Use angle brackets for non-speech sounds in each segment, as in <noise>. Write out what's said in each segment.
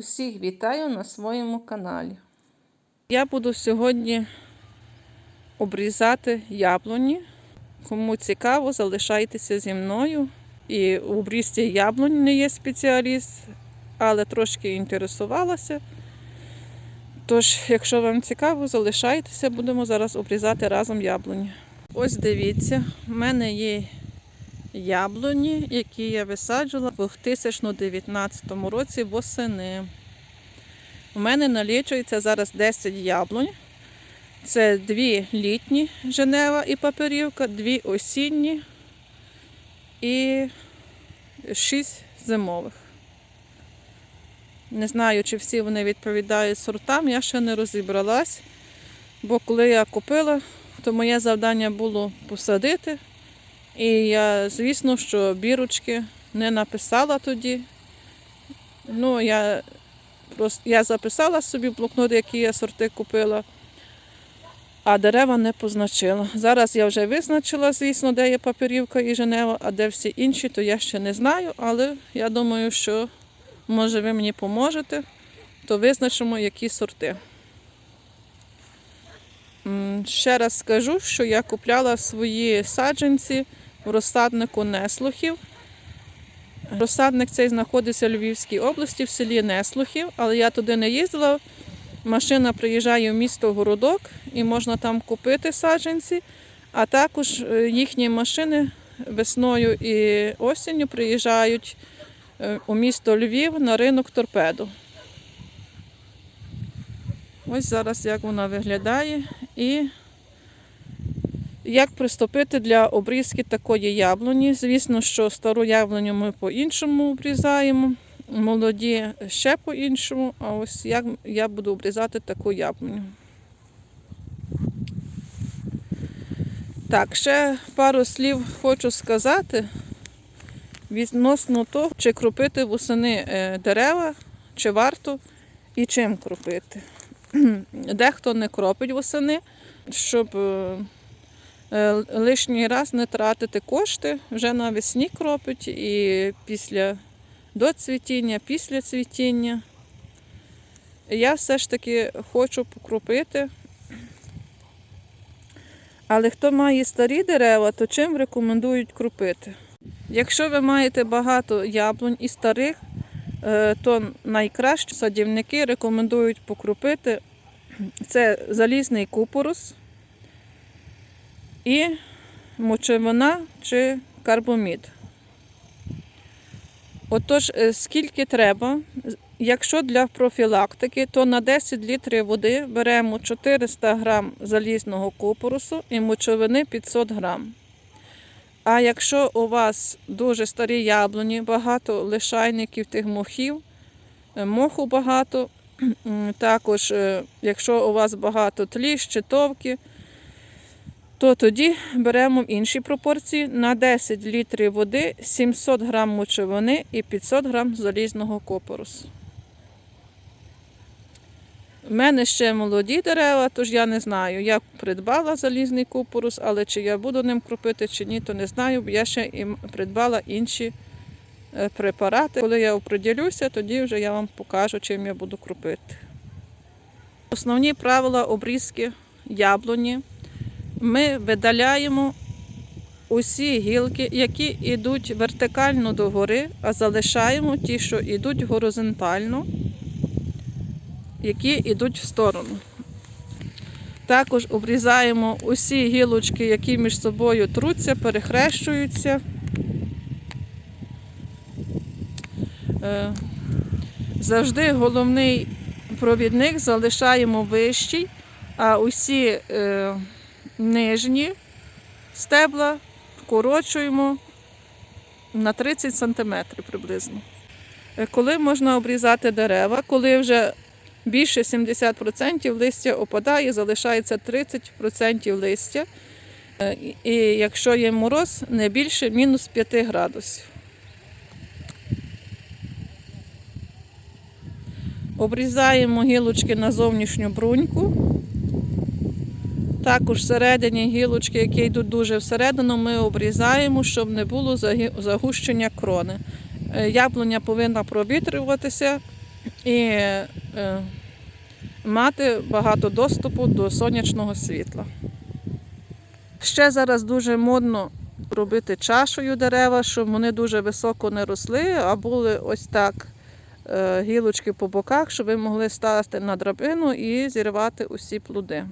Усіх вітаю на своєму каналі. Я буду сьогодні обрізати яблуні. Кому цікаво, залишайтеся зі мною. І у обрізці яблунь не є спеціаліст, але трошки інтересувалася. Тож, якщо вам цікаво, залишайтеся, будемо зараз обрізати разом яблуні. Ось дивіться, в мене є яблуні, які я висаджувала в 2019 році восени. У мене налічується зараз 10 яблунь. Це дві літні Женева і паперівка, дві осінні і шість зимових. Не знаю, чи всі вони відповідають сортам, я ще не розібралась, бо коли я купила, то моє завдання було посадити. І я, звісно, що бірочки не написала тоді. Ну, я просто я записала собі блокнот, які я сорти купила, а дерева не позначила. Зараз я вже визначила, звісно, де є папірівка і Женева, а де всі інші, то я ще не знаю, але я думаю, що може ви мені поможете, то визначимо, які сорти. Ще раз скажу, що я купляла свої саджанці в розсаднику Неслухів. Розсадник цей знаходиться в Львівській області, в селі Неслухів, але я туди не їздила. Машина приїжджає в місто Городок і можна там купити саджанці, а також е, їхні машини весною і осінню приїжджають е, у місто Львів на ринок торпеду. Ось зараз як вона виглядає і як приступити для обрізки такої яблуні. Звісно, що стару яблуню ми по-іншому обрізаємо, молоді ще по-іншому. А ось як я буду обрізати таку яблуню. Так, ще пару слів хочу сказати відносно того, чи кропити восени е, дерева, чи варто і чим кропити. <clears throat> Дехто не кропить восени, щоб е, лишній раз не тратити кошти, вже навесні кропить і після до цвітіння, після цвітіння. Я все ж таки хочу покропити. Але хто має старі дерева, то чим рекомендують кропити? Якщо ви маєте багато яблунь і старих, е, то найкраще садівники рекомендують покропити це залізний купорус і мочевина чи карбомід. Отож, е, скільки треба, якщо для профілактики, то на 10 літрів води беремо 400 грам залізного купорусу і мочовини 500 грам. А якщо у вас дуже старі яблуні, багато лишайників тих мохів, е, моху багато, <clears throat> також, е, якщо у вас багато тлі, щитовки, то тоді беремо в іншій пропорції на 10 літрів води 700 грам мочевини і 500 грам залізного копорусу. У мене ще молоді дерева, тож я не знаю. Я придбала залізний купорус, але чи я буду ним кропити, чи ні, то не знаю. бо Я ще і придбала інші е, препарати. Коли я оприділюся, тоді вже я вам покажу, чим я буду кропити. Основні правила обрізки яблуні. Ми видаляємо усі гілки, які йдуть вертикально догори, а залишаємо ті, що йдуть горизонтально які йдуть в сторону. Також обрізаємо усі гілочки, які між собою труться, перехрещуються. Е, Завжди головний провідник залишаємо вищий, а усі е, нижні стебла вкорочуємо на 30 см приблизно. Е, Коли можна обрізати дерева, коли вже більше 70% листя опадає, залишається 30% листя. Е, І якщо є мороз, не більше мінус 5 градусів. Обрізаємо гілочки на зовнішню бруньку. Також всередині гілочки, які йдуть дуже всередину, ми обрізаємо, щоб не було загущення крони. Е, Яблуня повинна провітрюватися і е, мати багато доступу до сонячного світла. Ще зараз дуже модно робити чашою дерева, щоб вони дуже високо не росли, а були ось так е, гілочки по боках, щоб ви могли стати на драбину і зірвати усі плоди.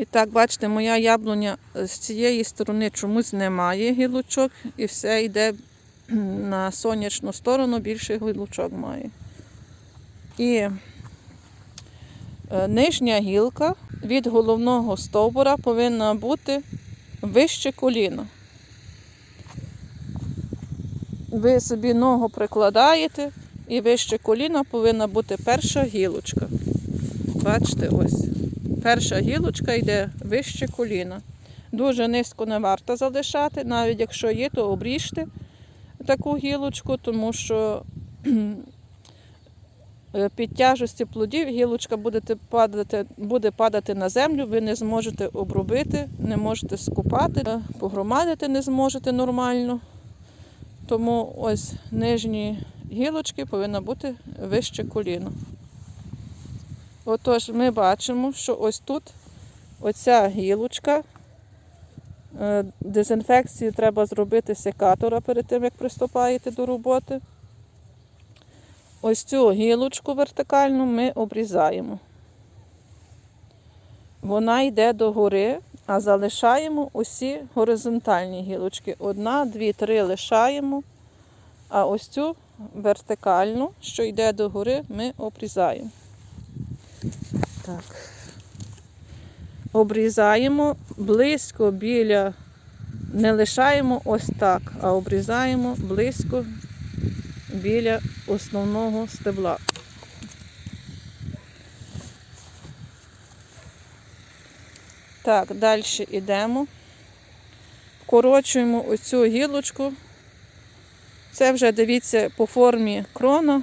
І так, бачите, моя яблуня з цієї сторони чомусь немає гілочок, і все йде на сонячну сторону, більше гілочок має. І е, нижня гілка від головного стовбура повинна бути вище коліна. Ви собі ногу прикладаєте, і вище коліна повинна бути перша гілочка. Бачите, ось. Перша гілочка йде вище коліна. Дуже низько не варто залишати, навіть якщо є, то обріжте таку гілочку, тому що <clears throat> е, під тяжості плодів гілочка буде падати, буде падати на землю, ви не зможете обробити, не можете скупати, е, погромадити не зможете нормально. Тому ось нижні гілочки повинна бути вище коліно. Отож, ми бачимо, що ось тут оця гілочка. е, Дезінфекцію треба зробити секатора перед тим, як приступаєте до роботи. Ось цю гілочку вертикальну ми обрізаємо. Вона йде догори, а залишаємо усі горизонтальні гілочки. Одна, дві, три лишаємо, а ось цю вертикальну, що йде догори, ми обрізаємо. Так. Обрізаємо близько біля, не лишаємо ось так, а обрізаємо близько біля основного стебла. Так, далі йдемо. Вкорочуємо оцю гілочку. Це вже дивіться по формі крона,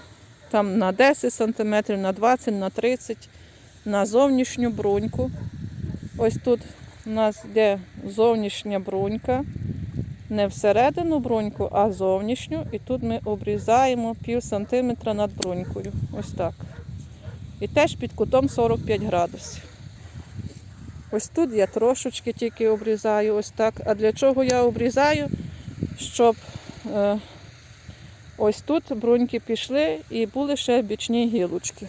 там на 10 см, на 20 на 30 на зовнішню бруньку. Ось тут у нас йде зовнішня брунька. Не всередину бруньку, а зовнішню. І тут ми обрізаємо пів сантиметра над брунькою. Ось так. І теж під кутом 45 градусів. Ось тут я трошечки тільки обрізаю, ось так. А для чого я обрізаю? Щоб е, ось тут бруньки пішли і були ще бічні гілочки.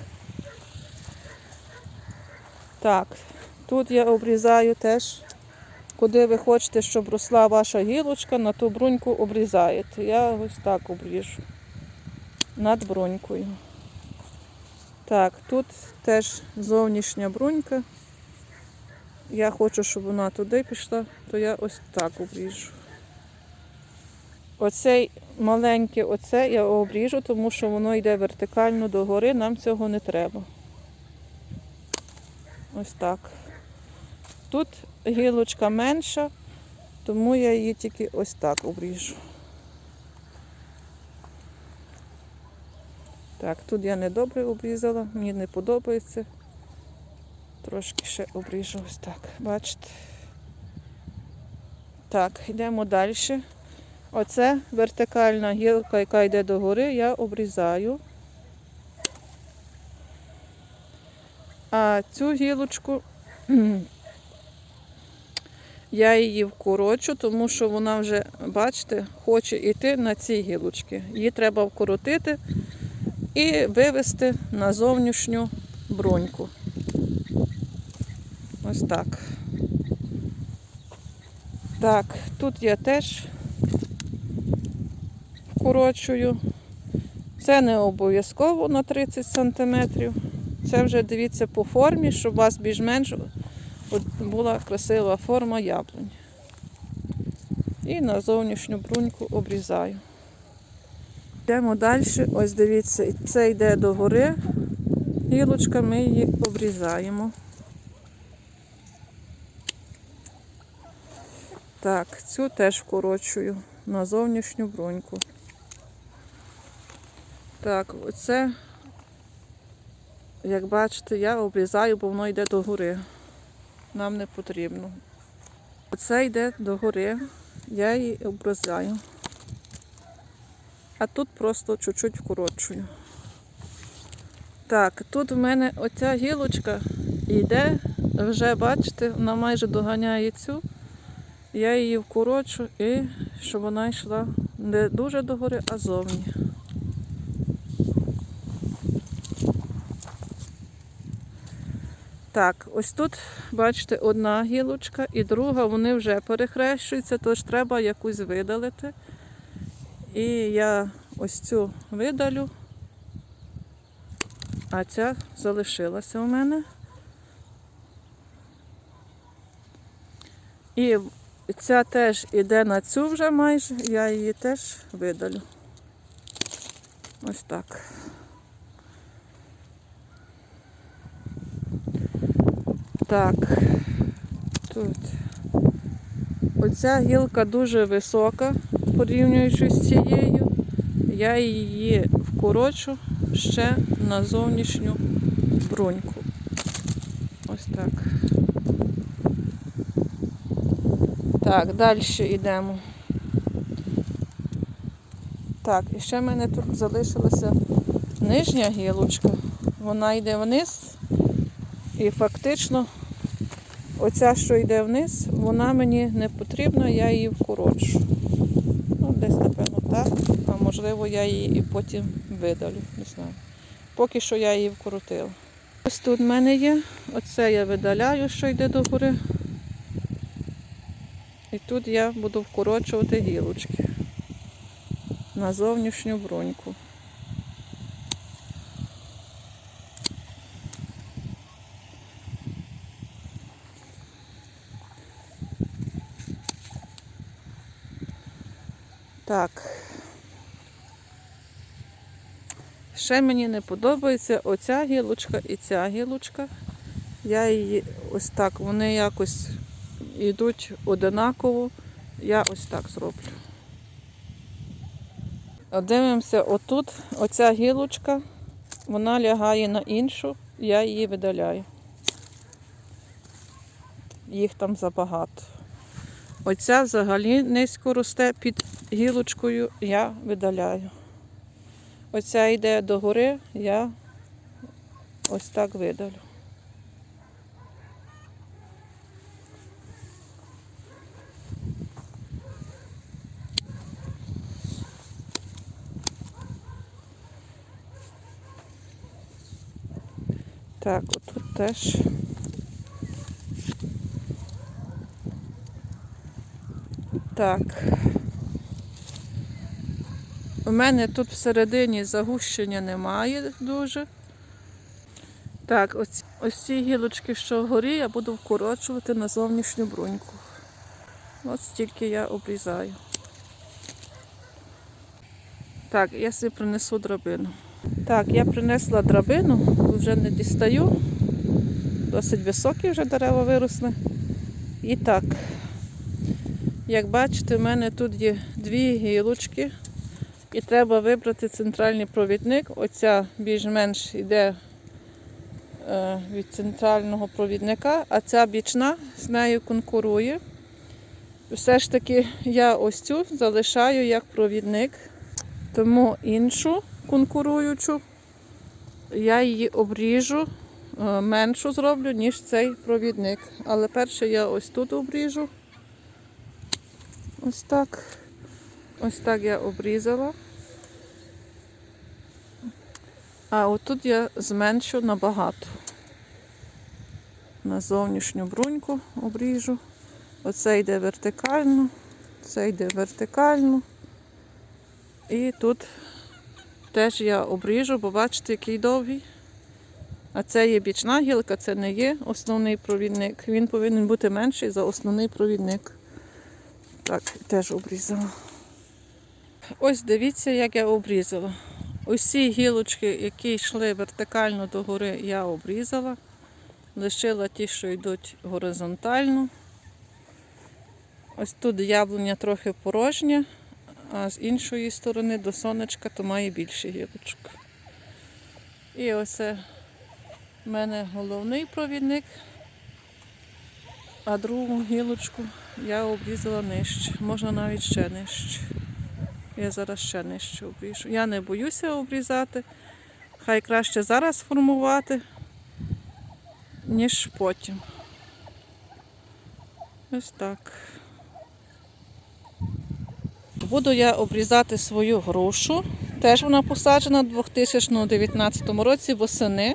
Так, тут я обрізаю теж, куди ви хочете, щоб росла ваша гілочка, на ту бруньку обрізаєте. Я ось так обріжу над брунькою. Так, тут теж зовнішня брунька. Я хочу, щоб вона туди пішла, то я ось так обріжу. Оцей маленький оце я обріжу, тому що воно йде вертикально догори, нам цього не треба. Ось так. Тут гілочка менша, тому я її тільки ось так обріжу. Так, тут я не добре обрізала, мені не подобається. Трошки ще обріжу ось так, бачите. Так, йдемо далі. Оце вертикальна гілка, яка йде догори, я обрізаю. А цю гілочку я її вкорочу, тому що вона вже, бачите, хоче йти на ці гілочки. Її треба вкоротити і вивести на зовнішню броньку. Ось так. Так, тут я теж вкорочую. Це не обов'язково на 30 сантиметрів. Це вже дивіться по формі, щоб у вас більш-менш була красива форма яблунь. І на зовнішню бруньку обрізаю. Йдемо далі, ось дивіться, це йде догори. Гілочка, ми її обрізаємо. Так, цю теж вкорочую на зовнішню бруньку. Так, оце як бачите, я обрізаю, бо воно йде до гори. Нам не потрібно. Оце йде до гори, я її обрізаю. а тут просто чуть-чуть вкорочую. Так, тут в мене оця гілочка йде, вже бачите, вона майже доганяє цю. Я її вкорочу і щоб вона йшла не дуже догори, а зовні. Так, ось тут, бачите, одна гілочка і друга, вони вже перехрещуються, тож треба якусь видалити. І я ось цю видалю, а ця залишилася у мене. І ця теж іде на цю вже майже, я її теж видалю. Ось так. Так, тут. Оця гілка дуже висока, порівнюючи з цією. Я її вкорочу ще на зовнішню бруньку. Ось так. Так, далі йдемо. Так, і ще в мене тут залишилася нижня гілочка. Вона йде вниз. І фактично оця, що йде вниз, вона мені не потрібна, я її вкорочу. Ну, десь, напевно, так. А можливо, я її і потім видалю. Не знаю. Поки що я її вкоротила. Ось тут в мене є. Оце я видаляю, що йде догори. І тут я буду вкорочувати гілочки на зовнішню бруньку. Так. Ще мені не подобається оця гілочка і ця гілочка. Я її ось так, вони якось йдуть одинаково. Я ось так зроблю. Дивимося, отут оця гілочка, вона лягає на іншу, я її видаляю. Їх там забагато. Оця взагалі низько росте під гілочкою, я видаляю. Оця йде догори, я ось так видалю. Так, отут теж. Так. У мене тут всередині загущення немає дуже. Так, ось, ось ці гілочки, що вгорі, я буду вкорочувати на зовнішню бруньку. Ось стільки я обрізаю. Так, я собі принесу драбину. Так, я принесла драбину, вже не дістаю. Досить високі вже дерева виросли. І так, як бачите, в мене тут є дві гілочки. І треба вибрати центральний провідник. Оця більш-менш йде е, від центрального провідника, а ця бічна з нею конкурує. Все ж таки я ось цю залишаю як провідник, тому іншу конкуруючу я її обріжу, е, меншу зроблю, ніж цей провідник. Але перше я ось тут обріжу. Ось так. Ось так я обрізала. А отут я зменшу набагато. На зовнішню бруньку обріжу. Оце йде вертикально, це йде вертикально. І тут теж я обріжу, бо бачите, який довгий. А це є бічна гілка, це не є основний провідник. Він повинен бути менший за основний провідник. Так, теж обрізала. Ось дивіться, як я обрізала. Усі гілочки, які йшли вертикально догори, я обрізала. Лишила ті, що йдуть горизонтально. Ось тут яблуня трохи порожня, а з іншої сторони до сонечка то має більше гілочок. І оце в мене головний провідник, а другу гілочку я обрізала нижче, можна навіть ще нижче. Я зараз ще нижче обріжу. Я не боюся обрізати. Хай краще зараз формувати, ніж потім. Ось так. Буду я обрізати свою грушу. Теж вона посаджена у 2019 році восени.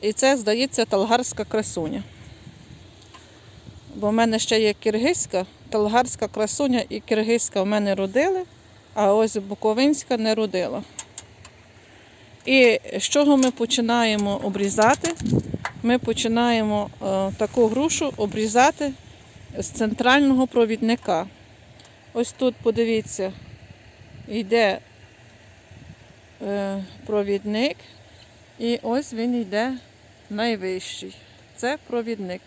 І це, здається, талгарська красуня. Бо в мене ще є киргизька, талгарська красуня і киргизька в мене родили, а ось буковинська не родила. І з чого ми починаємо обрізати? Ми починаємо е, таку грушу обрізати з центрального провідника. Ось тут, подивіться, йде е, провідник, і ось він йде найвищий. Це провідник.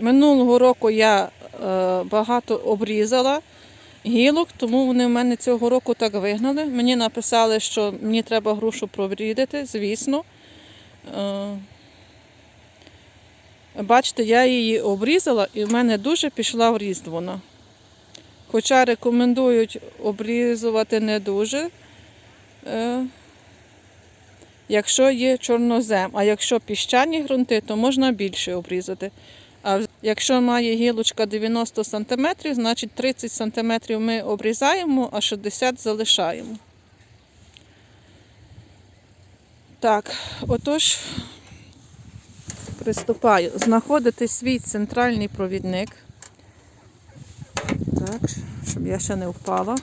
Минулого року я е, багато обрізала гілок, тому вони в мене цього року так вигнали. Мені написали, що мені треба грушу проврідити, звісно. Е, Бачите, я її обрізала і в мене дуже пішла в ріст. Хоча рекомендують обрізувати не дуже, е, якщо є чорнозем. А якщо піщані ґрунти, то можна більше обрізати. Якщо має гілочка 90 см, значить 30 см ми обрізаємо, а 60 залишаємо. Так, отож, приступаю. Знаходити свій центральний провідник. Так, щоб я ще не впала.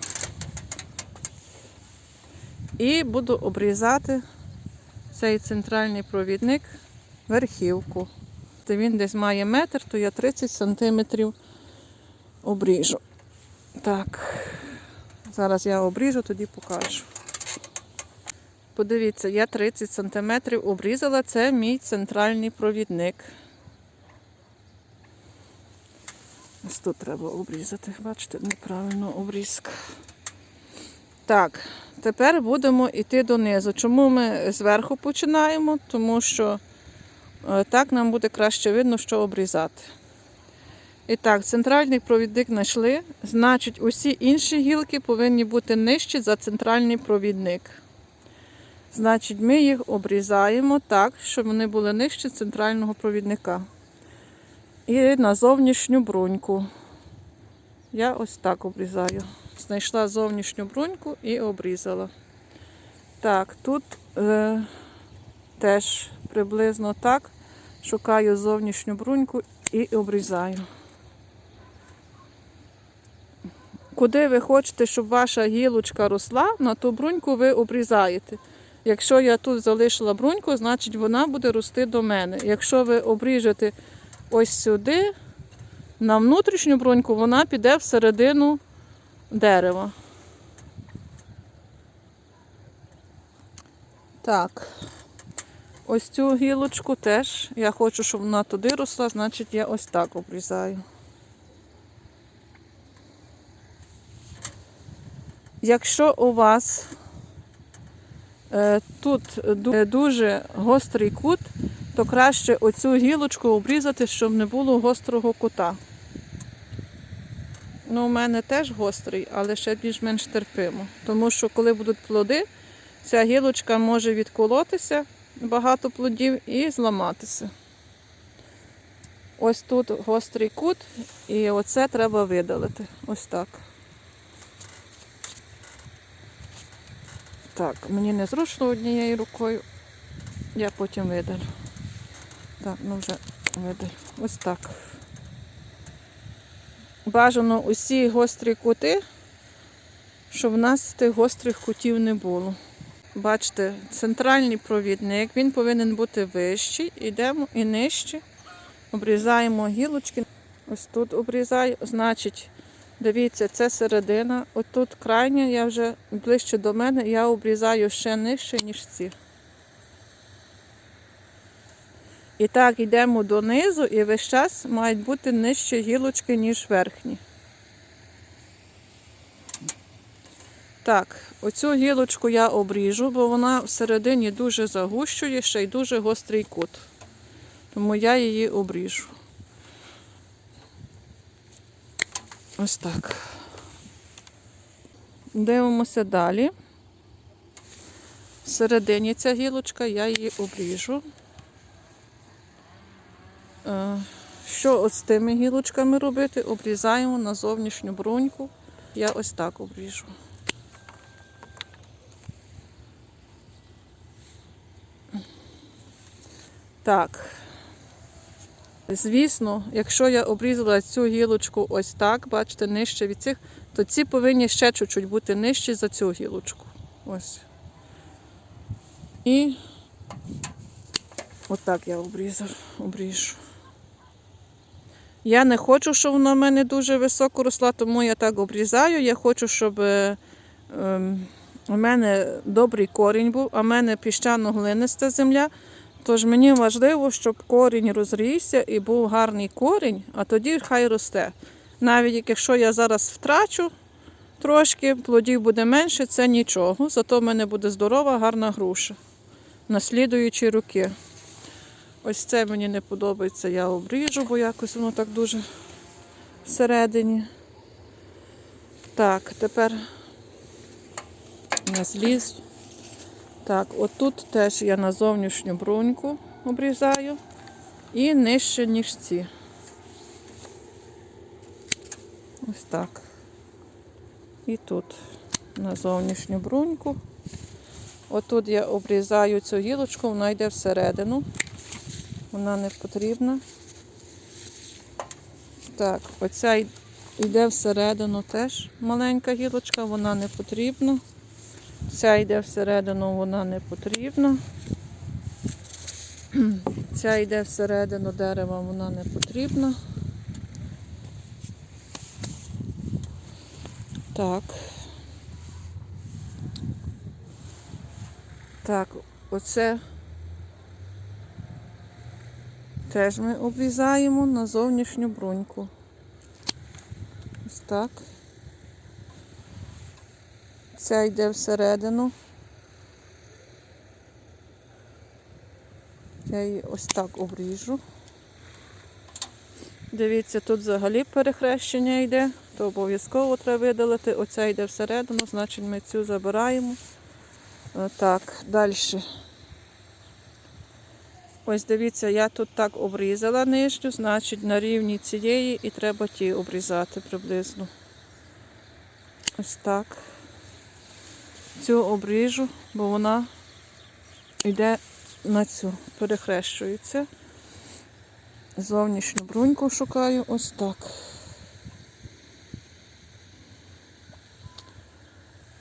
І буду обрізати цей центральний провідник верхівку. То він десь має метр, то я 30 сантиметрів обріжу. Так, зараз я обріжу, тоді покажу. Подивіться, я 30 сантиметрів обрізала, це мій центральний провідник. Ось тут треба обрізати. Бачите, неправильно обрізка. Так, тепер будемо йти донизу. Чому ми зверху починаємо? Тому що так нам буде краще видно, що обрізати. І так, центральний провідник знайшли. Значить, усі інші гілки повинні бути нижчі за центральний провідник. Значить, ми їх обрізаємо так, щоб вони були нижче центрального провідника. І на зовнішню бруньку. Я ось так обрізаю. Знайшла зовнішню бруньку і обрізала. Так, тут е, теж приблизно так. Шукаю зовнішню бруньку і обрізаю. Куди ви хочете, щоб ваша гілочка росла, на ту бруньку ви обрізаєте. Якщо я тут залишила бруньку, значить вона буде рости до мене. Якщо ви обріжете ось сюди, на внутрішню бруньку, вона піде всередину дерева. Так, ось цю гілочку теж я хочу, щоб вона туди росла, значить я ось так обрізаю. Якщо у вас е, тут ду- дуже гострий кут, то краще оцю гілочку обрізати, щоб не було гострого кута. Ну, у мене теж гострий, але ще більш-менш терпимо. Тому що коли будуть плоди, ця гілочка може відколотися, багато плодів, і зламатися. Ось тут гострий кут, і оце треба видалити. Ось так. Так, мені незручно однією рукою. Я потім видалю. Так, ну вже видалю. Ось так. Бажано усі гострі кути, щоб в нас тих гострих кутів не було. Бачите, центральний провідник, він повинен бути вищий. Йдемо і нижче. Обрізаємо гілочки. Ось тут обрізаю. Значить, дивіться, це середина. От тут крайня, я вже ближче до мене, я обрізаю ще нижче, ніж ці. І так йдемо донизу, і весь час мають бути нижчі гілочки, ніж верхні. Так, оцю гілочку я обріжу, бо вона всередині дуже загущує, ще й дуже гострий кут. Тому я її обріжу. Ось так. Дивимося далі. Всередині ця гілочка, я її обріжу. Е, Що от з тими гілочками робити? Обрізаємо на зовнішню бруньку. Я ось так обріжу. Так. Звісно, якщо я обрізала цю гілочку ось так, бачите, нижче від цих, то ці повинні ще чуть-чуть бути нижчі за цю гілочку. Ось. І отак я обрізав, обріжу. Я не хочу, щоб вона в мене дуже високо росла, тому я так обрізаю. Я хочу, щоб е, ем, у мене добрий корінь був, а в мене піщано-глиниста земля. Тож мені важливо, щоб корінь розрісся і був гарний корінь, а тоді хай росте. Навіть якщо я зараз втрачу трошки, плодів буде менше, це нічого. Зато в мене буде здорова, гарна груша. Наслідуючі роки. Ось це мені не подобається, я обріжу, бо якось воно так дуже всередині. Так, тепер на зліз. Так, отут теж я на зовнішню бруньку обрізаю і нижче, ніж ці. Ось так. І тут на зовнішню бруньку. Отут я обрізаю цю гілочку, вона йде всередину. Вона не потрібна. Так, оця йде всередину теж маленька гілочка, вона не потрібна. Ця йде всередину, вона не потрібна. <clears throat> Ця йде всередину дерева, вона не потрібна. Так. Так, оце теж ми обрізаємо на зовнішню бруньку. Ось так. Ця йде всередину. Я її ось так обріжу. Дивіться, тут взагалі перехрещення йде, то обов'язково треба видалити. Оця йде всередину, значить ми цю забираємо. Е, Так, далі. Ось дивіться, я тут так обрізала нижню, значить на рівні цієї і треба ті обрізати приблизно. Ось так. Цю обріжу, бо вона йде на цю, перехрещується. Зовнішню бруньку шукаю ось так.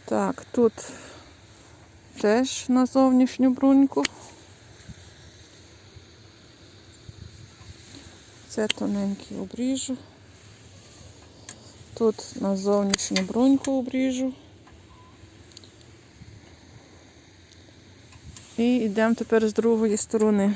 Так, тут теж на зовнішню бруньку. Це тоненький обріжу. Тут на зовнішню бруньку обріжу. І йдемо тепер з другої сторони.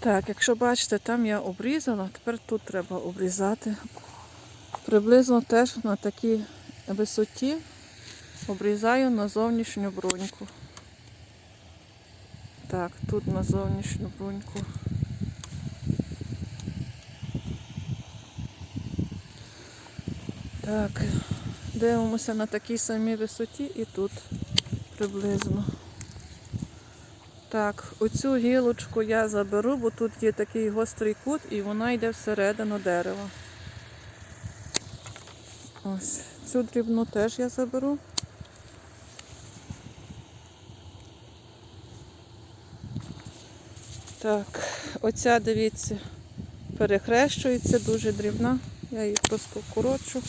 Так, якщо бачите, там я обрізала, тепер тут треба обрізати. Приблизно теж на такій висоті обрізаю на зовнішню бруньку. Так, тут на зовнішню бруньку. Так, дивимося на такій самій висоті і тут приблизно. Так, оцю гілочку я заберу, бо тут є такий гострий кут і вона йде всередину дерева. Ось, цю дрібну теж я заберу. Так, оця, дивіться, перехрещується, дуже дрібна. Я її просто коротшу.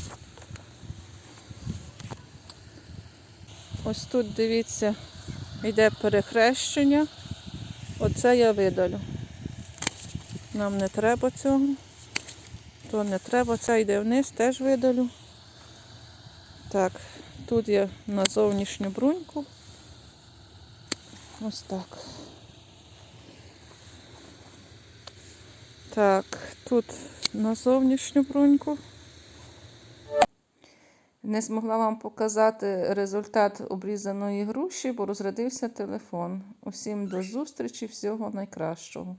Ось тут, дивіться, йде перехрещення. Оце я видалю. Нам не треба цього. То не треба, це йде вниз, теж видалю. Так, тут я на зовнішню бруньку. Ось так. Так, тут на зовнішню бруньку. Не змогла вам показати результат обрізаної груші, бо розрядився телефон. Усім до зустрічі, всього найкращого.